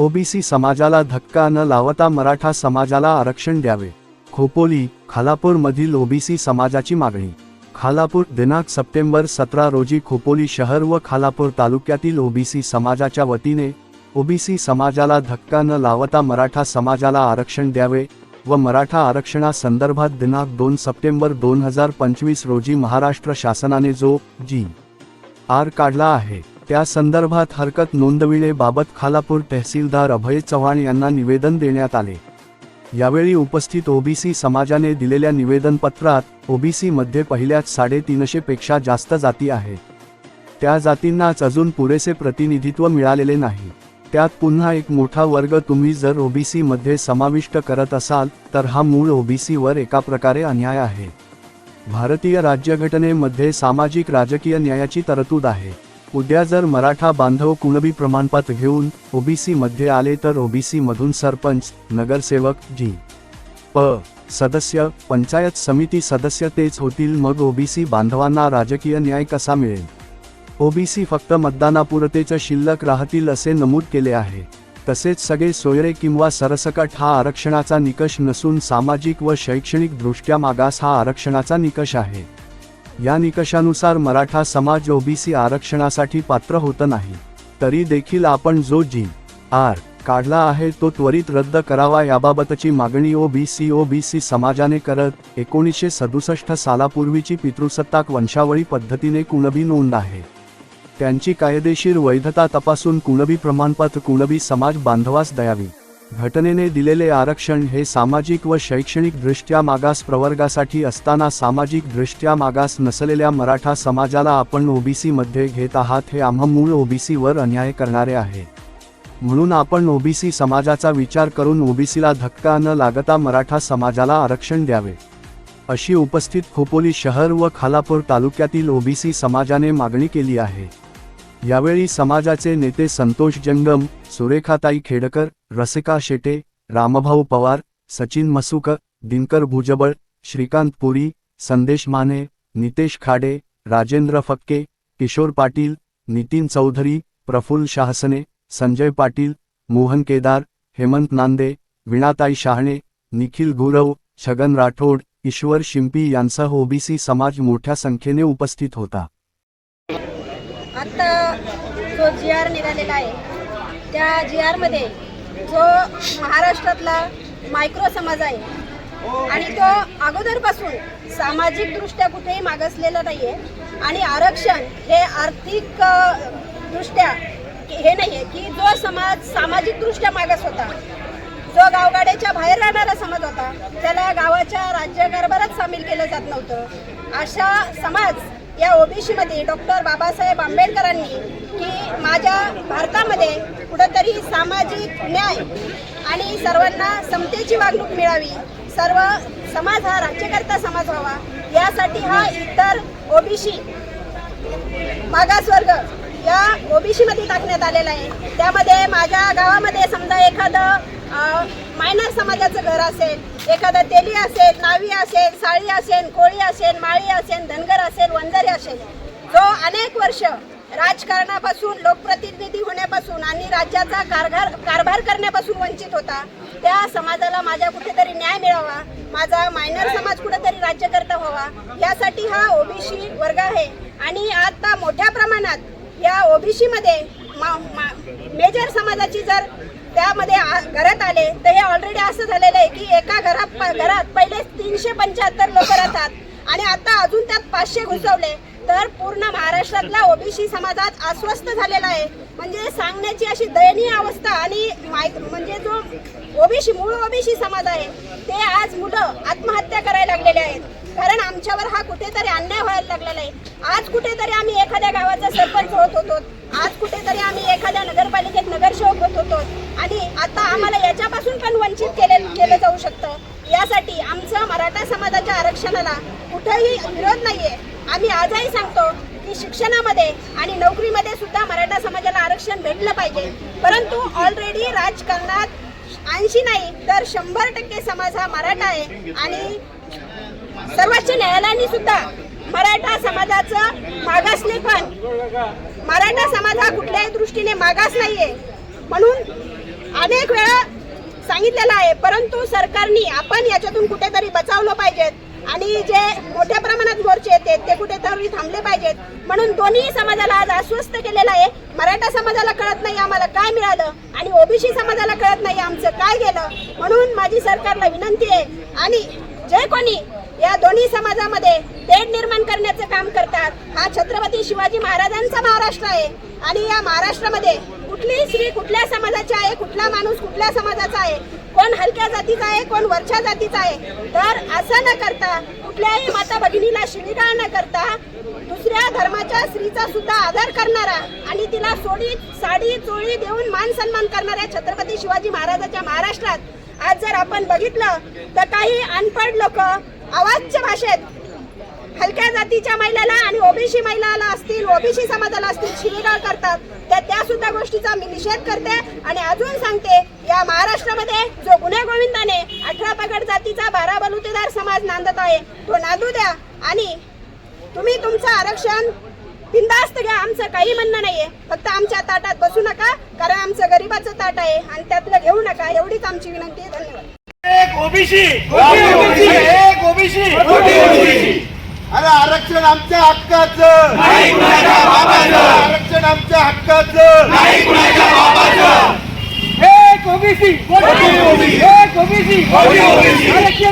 OBC समाजाला धक्का न लावता मराठा समाजाला आरक्षण द्यावे. खोपोली खालापूर मधील ओबीसी समाजाची मागणी. खालापूर दिनांक सप्टेंबर सतरा रोजी खोपोली शहर व खालापूर तालुक्यातील ओबीसी समाजाच्या वतीने ओबीसी समाजाला धक्का न लावता मराठा समाजाला आरक्षण द्यावे व मराठा आरक्षणासंदर्भात दिनांक दोन सप्टेंबर दोन हजार पंचवीस रोजी महाराष्ट्र शासनाने जो जी आर काढला आहे. त्या संदर्भात हरकत नोंदविण्याबाबत खालापूर तहसीलदार अभय चव्हाण यांना निवेदन देण्यात आले. यावेळी उपस्थित ओबीसी समाजाने दिलेल्या निवेदनपत्रात ओबीसीमध्ये पहिल्याच साडेतीनशेपेक्षा जास्त जाती आहेत. त्या जातींनाच अजून पुरेसे प्रतिनिधित्व मिळालेले नाही. त्यात पुन्हा एक मोठा वर्ग तुम्ही जर ओबीसीमध्ये समाविष्ट करत असाल तर हा मूळ ओबीसीवर एका प्रकारे अन्याय आहे. भारतीय राज्यघटनेमध्ये सामाजिक राजकीय न्यायाची तरतूद आहे. उद्या जर मराठा बांधव कुणबी प्रमाणपत्र घेऊन ओबीसी मध्ये आले तर ओबीसी मधून सरपंच नगरसेवक जी. प. सदस्य पंचायत समिती सदस्य तेच होतील. मग ओबीसी बांधवांना राजकीय न्याय कसा मिळेल? ओबीसी फक्त मतदानापुरतेच शिल्लक राहतील असे नमूद केले आहे. तसेच सगळे सोयरे किंवा सरसकट हा आरक्षणाचा निकष नसून सामाजिक व शैक्षणिक दृष्ट्या मागास हा आरक्षणाचा निकष आहे. या निकषानुसार मराठा समाज ओबीसी आरक्षणासाठी पात्र होत नाही. तरी देखील आपण जो जी आर काढला आहे तो त्वरित रद्द करावा याबाबतची मागणी ओबीसी ओबीसी समाजाने करत एकोणीसशे सदुसष्ट सालापूर्वीची पितृसत्ताक वंशावळी पद्धतीने कुणबी नोंद आहे. त्यांची कायदेशीर वैधता तपासून कुणबी प्रमाणपत्र कुणबी समाज बांधवास द्यावी. घटनेने दिलेले आरक्षण हे सामाजिक व शैक्षणिक दृष्ट्या मागास प्रवर्गासाठी असताना सामाजिक दृष्ट्या मागास नसलेल्या मराठा समाजाला आपण ओबीसीमध्ये घेत आहात हे आम्हा मूळ ओबीसीवर अन्याय करणारे आहे. म्हणून आपण ओबीसी समाजाचा विचार करून ओबीसीला धक्का न लागता मराठा समाजाला आरक्षण द्यावे. अशी उपस्थित खोपोली शहर व खालापूर तालुक्यातील ओबीसी समाजाने मागणी केली आहे. यावेळी समाजाचे नेते संतोष जंगम सुरेखाताई खेडकर रसिका शेटे रामभाऊ पवार सचिन मसुक दिनकर भुजबळ श्रीकांत पुरी संदेश माने नितेश खाडे राजेंद्र फक्के किशोर पाटील नितीन चौधरी प्रफुल्ल शाहसने संजय पाटील मोहन केदार हेमंत नांदे विणाताई शहाणे निखिल गुरव छगन राठोड ईश्वर शिंपी यांसह ओबीसी समाज मोठ्या संख्येने उपस्थित होता. आत्ता जो जी आर निघालेला आहे त्या जी आरमध्ये जो महाराष्ट्रातला मायक्रो समाज आहे आणि तो अगोदरपासून सामाजिकदृष्ट्या कुठेही मागासलेला नाही आहे आणि आरक्षण हे आर्थिक दृष्ट्या हे नाही आहे की जो समाज सामाजिकदृष्ट्या मागास होता जो गावगाड्याच्या बाहेर राहणारा समाज होता त्याला गावाच्या राज्यकारभारात सामील केलं जात नव्हतं. अशा समाज या ओबीसीमध्ये डॉक्टर बाबासाहेब आंबेडकरांनी की माझ्या भारतामध्ये कुठंतरी सामाजिक न्याय आणि सर्वांना समतेची वागणूक मिळावी सर्व समाज हा राज्यकर्ता समाज व्हावा यासाठी हा इतर ओबीसी मागासवर्ग या ओबीसीमध्ये टाकण्यात आलेला आहे. त्यामध्ये माझ्या गावामध्ये समजा एखादं मायनर समाजाचं घर असेल एखादा तेली असेल नावी असेल साळी असेल कोळी असेल माळी असेल धनगर असेल वंजारी असेल जो अनेक वर्ष राजकारणापासून लोकप्रतिनिधी होण्यापासून आणि राज्याचा कारभार कारभार करण्यापासून वंचित होता त्या समाजाला माझ्या कुठेतरी न्याय मिळावा माझा मायनर समाज कुठेतरी राज्यकर्ता व्हावा यासाठी हा ओबीसी वर्ग आहे. आणि आता मोठ्या प्रमाणात या ओबीसीमध्ये मा, मा, मेजर समाजाची जर त्यामध्ये आ- घरात आले तर हे ऑलरेडी असं झालेलं आहे की एका घरात प- घरात पहिले तीनशे पंच्याहत्तर लोक राहतात. आणि आता अजून त्यात पाचशे घुसवले. तर पूर्ण महाराष्ट्रातला ओबीसी समाजात अस्वस्थ झालेला आहे. म्हणजे सांगण्याची अशी दयनीय अवस्था आणि म्हणजे जो ओबीसी मूळ ओबीसी समाज आहे ते आज मुलं आत्महत्या करायला लागलेले आहेत. कारण आमच्यावर हा कुठेतरी अन्याय व्हायला लागलेला आहे. आज कुठेतरी आम्ही एखाद्या गावाचा सरपंच होत होतो आज कुठेतरी आम्ही एखाद्या नगरपालिकेत नगरसेवक होत होतो आणि आता आम्हाला याच्यापासून पण वंचित केले केलं जाऊ शकतं. यासाठी आमचं मराठा समाजाच्या आरक्षणाला कुठेही विरोध नाहीये. आम्ही आजही सांगतो की शिक्षणामध्ये आणि नोकरीमध्ये सुद्धा मराठा समाजाला आरक्षण भेटलं पाहिजे. परंतु ऑलरेडी राजकारणात ऐंशी नाही तर शंभर टक्के समाज हा मराठा आहे. आणि सर्वोच्च न्यायालयाने सुद्धा मराठा समाजाचं मागासलेपण मराठा समाज हा कुठल्याही दृष्टीने मागास नाहीये. म्हणून अनेक वेळा सांगितलेलं आहे परंतु सरकारने आपण याच्यातून कुठेतरी बचावलं पाहिजेत आणि जे मोठ्या प्रमाणात मोर्चे येतात ते कुठेतरी थांबले पाहिजेत. म्हणून दोन्ही समाजाला आज अस्वस्थ केलेलं आहे. मराठा समाजाला कळत नाही आम्हाला काय मिळालं आणि ओबीसी समाजाला कळत नाही आमचं काय गेलं. म्हणून माझी सरकारला विनंती आहे आणि जे कोणी या दोन्ही समाजामध्ये तेढ निर्माण करण्याचं काम करतात हा छत्रपती शिवाजी महाराजांचा महाराष्ट्र आहे. आणि या महाराष्ट्रामध्ये कुठली स्त्री कुठल्या समाजाची आहे कुठला माणूस कुठल्या समाजाचा आहे कोण हलक्या जातीचा आहे कोण वरच्या जातीचा आहे तर असं न करता कुठल्याही माता भगिनीला शिवीगाळ न करता दुसऱ्या धर्माच्या स्त्रीचा सुद्धा आदर करणारा आणि तिला सोडी साडी चोळी देऊन मान सन्मान करणाऱ्या छत्रपती शिवाजी महाराजाच्या महाराष्ट्रात आज जर आपण बघितलं तर काही अनपढ लोक आवाजच्या भाषेत हलक्या जातीच्या महिलाला आणि ओबीसी महिलाला असतील ओबीसी समाजाला असतील शिवीगाळ करतात. तर त्या सुद्धा गोष्टीचा मी निषेध करते आणि अजून सांगते या महाराष्ट्रामध्ये जो गुन्हे गोविंदाने अठरा पगड जातीचा बारा बलुतेदार समाज नांदत आहे तो नांदू द्या. आणि तुम्ही तुमचं आरक्षण बिंदास्त घ्या आमचं काही म्हणणं नाहीये. फक्त आमच्या ताटात बसू नका कारण आमचं गरिबाचं ताट आहे आणि त्यातलं घेऊ नका एवढीच आमची विनंती आहे. धन्यवाद. एक ओबीसी ओबीसी. अरे आरक्षण आमच्या हक्काचं. आरक्षण आमच्या हक्काचं. एक ओबीसी. एक ओबीसी. ओबीसी. आरक्षण